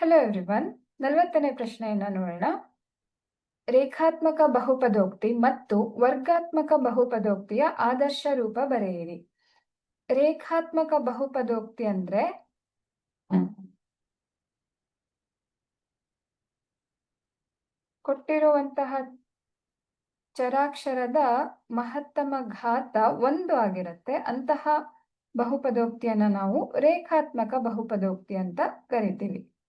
Hello everyone ನಲವತ್ತನೇ ಪ್ರಶ್ನೆಯನ್ನ ನೋಡೋಣ. ರೇಖಾತ್ಮಕ ಬಹುಪದೋಕ್ತಿ ಮತ್ತು ವರ್ಗಾತ್ಮಕ ಬಹುಪದೋಕ್ತಿಯ ಆದರ್ಶ ರೂಪ ಬರೆಯಿರಿ. ರೇಖಾತ್ಮಕ ಬಹುಪದೋಕ್ತಿ ಅಂದ್ರೆ? ಕೊಟ್ಟಿರುವಂತಹ ಚರಾಕ್ಷರದ ಮಹತ್ತಮ ಘಾತ ಒಂದು ಆಗಿರುತ್ತೆ. ಅಂತಹ ಬಹುಪದೋಕ್ತಿಯನ್ನ ನಾವು ರೇಖಾತ್ಮಕ ಬಹುಪದೋಕ್ತಿ ಅಂತ ಕರಿತೀವಿ.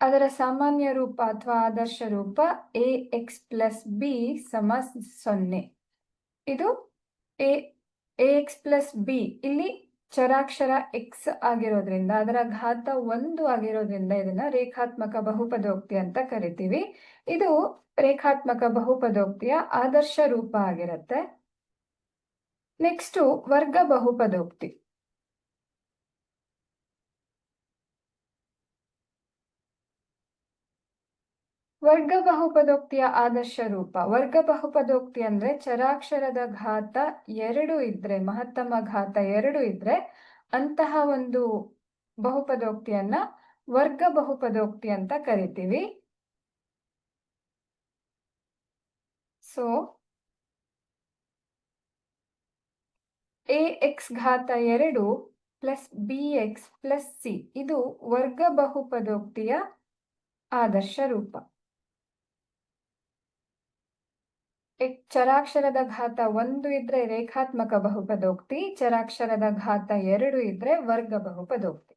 ಅದರ ಸಾಮಾನ್ಯ ರೂಪ ಅಥವಾ ಆದರ್ಶ ರೂಪ ಎ ಎಕ್ಸ್ ಪ್ಲಸ್ ಬಿ ಸಮ ಸೊನ್ನೆ. ಇದು ಎ ಎಕ್ಸ್ ಪ್ಲಸ್ ಬಿ ಇಲ್ಲಿ ಚರಾಕ್ಷರ ಎಕ್ಸ್ ಆಗಿರೋದ್ರಿಂದ, ಅದರ ಘಾತ ಒಂದು ಆಗಿರೋದ್ರಿಂದ ಇದನ್ನ ರೇಖಾತ್ಮಕ ಬಹುಪದೋಕ್ತಿ ಅಂತ ಕರಿತೀವಿ. ಇದು ರೇಖಾತ್ಮಕ ಬಹುಪದೋಕ್ತಿಯ ಆದರ್ಶ ರೂಪ ಆಗಿರುತ್ತೆ. ನೆಕ್ಸ್ಟು ವರ್ಗ ಬಹುಪದೋಕ್ತಿ. ವರ್ಗ ಬಹುಪದೋಕ್ತಿಯ ಆದರ್ಶ ರೂಪ. ವರ್ಗ ಬಹುಪದೋಕ್ತಿ ಅಂದ್ರೆ ಚರಾಕ್ಷರದ ಘಾತ ಎರಡು ಇದ್ರೆ, ಮಹತ್ತಮ ಘಾತ ಎರಡು ಇದ್ರೆ ಅಂತಹ ಒಂದು ಬಹುಪದೋಕ್ತಿಯನ್ನ ವರ್ಗ ಬಹುಪದೋಕ್ತಿ ಅಂತ ಕರಿತೀವಿ. ಸೊ ಎ ಎಕ್ಸ್ ಘಾತ ಎರಡು plus B X plus C ಇದು ವರ್ಗ ಬಹುಪದೋಕ್ತಿಯ ಆದರ್ಶ ರೂಪ. ಚರಾಕ್ಷರದ ಘಾತ ಒಂದು ಇದ್ರೆ ರೇಖಾತ್ಮಕ ಬಹುಪದೋಕ್ತಿ ಚರಾಕ್ಷರದ ಘಾತ ಎರಡು ಇದ್ರೆ ವರ್ಗ ಬಹುಪದೋಕ್ತಿ.